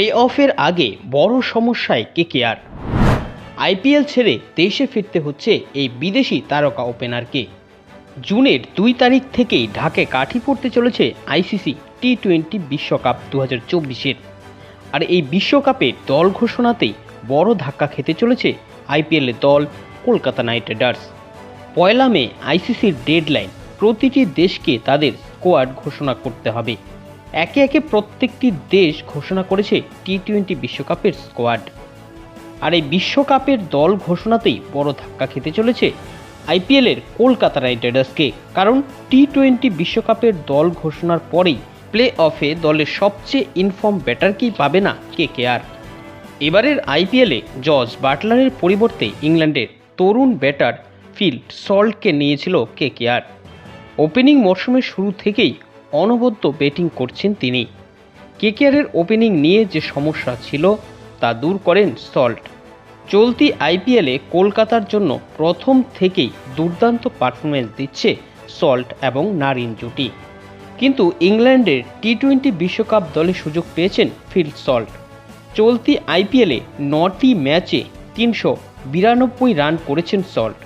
Play অফের আগে বড় সমস্যায় কেকেআর আইপিএল ছেড়ে দেশে ফিরতে হচ্ছে এই বিদেশি তারকা ওপেনারকে। জুনের দুই তারিখ থেকেই ঢাকে কাঠি পড়তে চলেছে আইসিসি টি টোয়েন্টি বিশ্বকাপ দু হাজার চব্বিশের। আর এই বিশ্বকাপে দল ঘোষণাতেই বড় ধাক্কা খেতে চলেছে আইপিএলের দল কলকাতা নাইট রাইডার্স পয়লা মে আইসিসির ডেডলাইন, প্রতিটি দেশকে তাদের স্কোয়াড ঘোষণা করতে হবে। একে একে প্রত্যেকটি দেশ ঘোষণা করেছে টি টোয়েন্টি বিশ্বকাপের স্কোয়াড। আর এই বিশ্বকাপের দল ঘোষণাতেই বড় ধাক্কা খেতে চলেছে আইপিএলের কলকাতা নাইট রাইডার্সকে। কারণ টি টোয়েন্টি বিশ্বকাপের দল ঘোষণার পরেই প্লে অফে দলের সবচেয়ে ইনফর্ম ব্যাটারকেই পাবে না কে কে আর। এবারের আইপিএলে জর্জ বাটলারের পরিবর্তে ইংল্যান্ডের তরুণ ব্যাটার ফিল্ড সল্টকে নিয়েছিল কে কে আর। ওপেনিং মরশুমের শুরু থেকেই অনবদ্য ব্যাটিং করছেন তিনি। কেকেআরের ওপেনিং নিয়ে যে সমস্যা ছিল, তা দূর করেন সল্ট। চলতি আইপিএলে কলকাতার জন্য প্রথম থেকেই দুর্দান্ত পারফরমেন্স দিচ্ছে সল্ট এবং নারিন জুটি। কিন্তু ইংল্যান্ডের টি টোয়েন্টি বিশ্বকাপ দলে সুযোগ পেয়েছেন ফিল সল্ট। চলতি আইপিএলে নটি ম্যাচে তিনশো বিরানব্বই রান করেছেন সল্ট।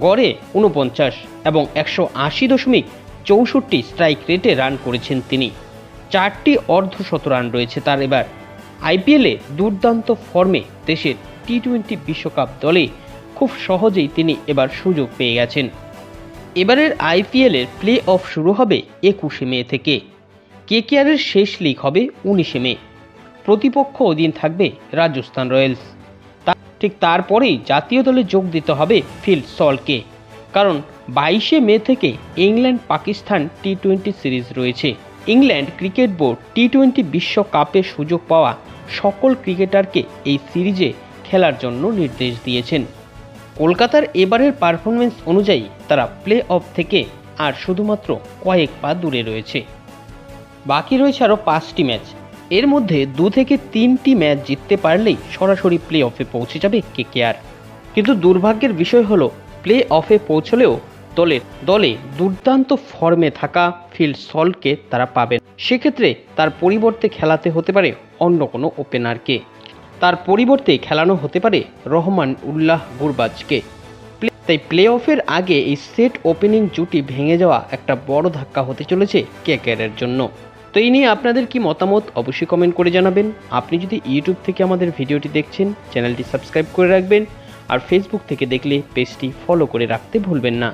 গড়ে উনপঞ্চাশ এবং একশো আশি দশমিক চৌষট্টি স্ট্রাইক রেটে রান করেছেন তিনি। চারটি অর্ধশত রান রয়েছে তার এবার। আইপিএলে দুর্দান্ত ফর্মে দেশের টি টোয়েন্টি বিশ্বকাপ দলে খুব সহজেই তিনি এবার সুযোগ পেয়ে গেছেন। এবারের আইপিএলের প্লে অফ শুরু হবে একুশে মে থেকে। কেকেআরের শেষ লিগ হবে উনিশে মে। প্রতিপক্ষ ওদিন থাকবে রাজস্থান রয়্যালস। ঠিক তারপরেই জাতীয় দলে যোগ দিতে হবে ফিল সলকে। কারণ বাইশে মে থেকে England Pakistan T twenty series রয়েছে। England cricket board T twenty বিশ্বকাপে সুযোগ পাওয়া সকল ক্রিকেটারকে এই সিরিজে খেলার জন্য নির্দেশ দিয়েছেন। কলকাতার এবারের পারফরমেন্স অনুযায়ী তারা প্লে অফ থেকে আর শুধুমাত্র কয়েক পা দূরে রয়েছে। বাকি রয়েছে আরও পাঁচটি ম্যাচ। এর মধ্যে দু থেকে তিনটি ম্যাচ জিততে পারলেই সরাসরি প্লে অফে পৌঁছে যাবে কেকেআর কিন্তু দুর্ভাগ্যের বিষয় হলো প্লে অফে পৌঁছলেও দলের দলে দুর্দান্ত ফর্মে থাকা ফিল সল্টকে তারা পাবেন। সেক্ষেত্রে তার পরিবর্তে খেলাতে হতে পারে অন্য কোনো ওপেনারকে। তার পরিবর্তে খেলানো হতে পারে রহমান উল্লাহ গুরবাজকে। তাই প্লে অফের আগে এই সেট ওপেনিং জুটি ভেঙে যাওয়া একটা বড় ধাক্কা হতে চলেছে কেকেআরের জন্য। তো এই নিয়ে আপনাদের কি মতামত অবশ্যই কমেন্ট করে জানাবেন। আপনি যদি ইউটিউব থেকে আমাদের ভিডিওটি দেখছেন, চ্যানেলটি সাবস্ক্রাইব করে রাখবেন। আর ফেসবুক থেকে দেখলে পেজটি ফলো করে রাখতে ভুলবেন না।